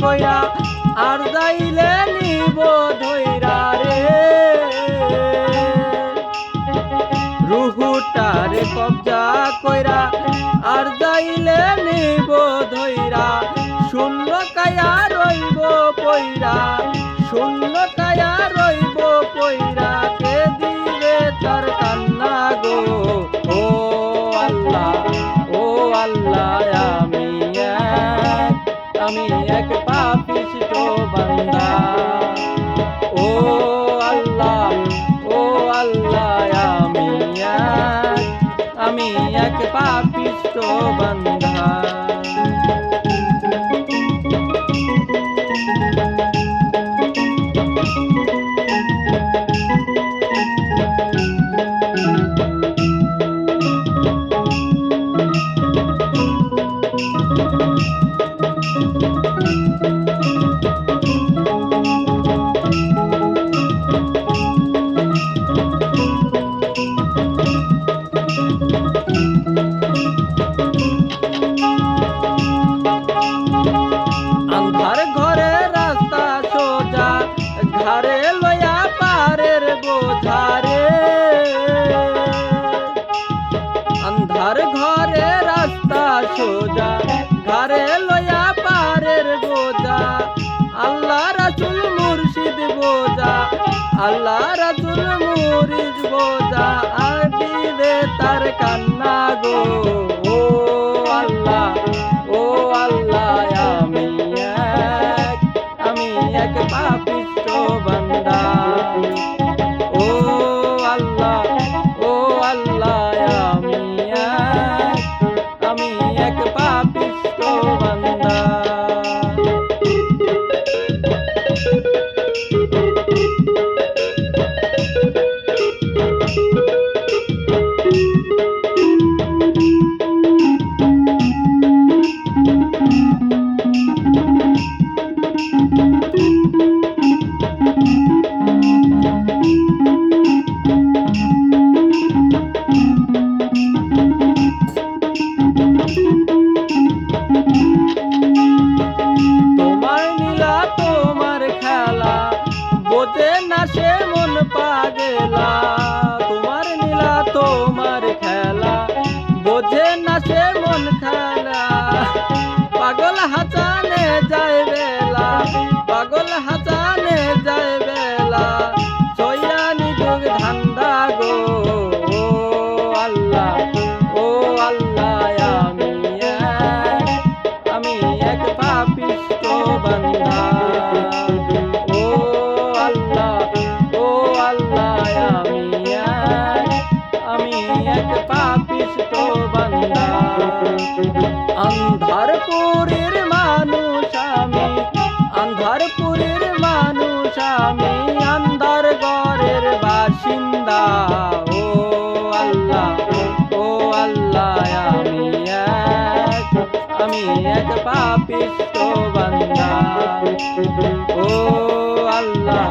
কইরা আর যাইলে নিব ধৈরা রে। রুহুটারে কবজা কইরা আর যাইলে নিব ধইরা। শূন্য কায়া রইব পইরা। শূন্য কায়া পাপিষ্ট বান্দা আল্লাহ রাসুল মুরিদ বোঝা আর দে তার কান্না গো। ও আল্লাহ ও আল্লাহ, আমি এক আমি এক পাপিষ্ট বান্দা। খেলা। বোঝে না সে মন পাগলা। তোমার নীলা, তোমার খেলা। বোঝে না সে মন খেলা পাপিষ্ট বান্দা। আন্ধারপুরের মানুষ আমি আন্ধারপুরের মানুষ আমি আন্ধার ঘরের বাসিন্দা। ও আল্লাহ ও আল্লাহ, আমি এক আমি এক পাপিষ্ট বান্দা। ও আল্লাহ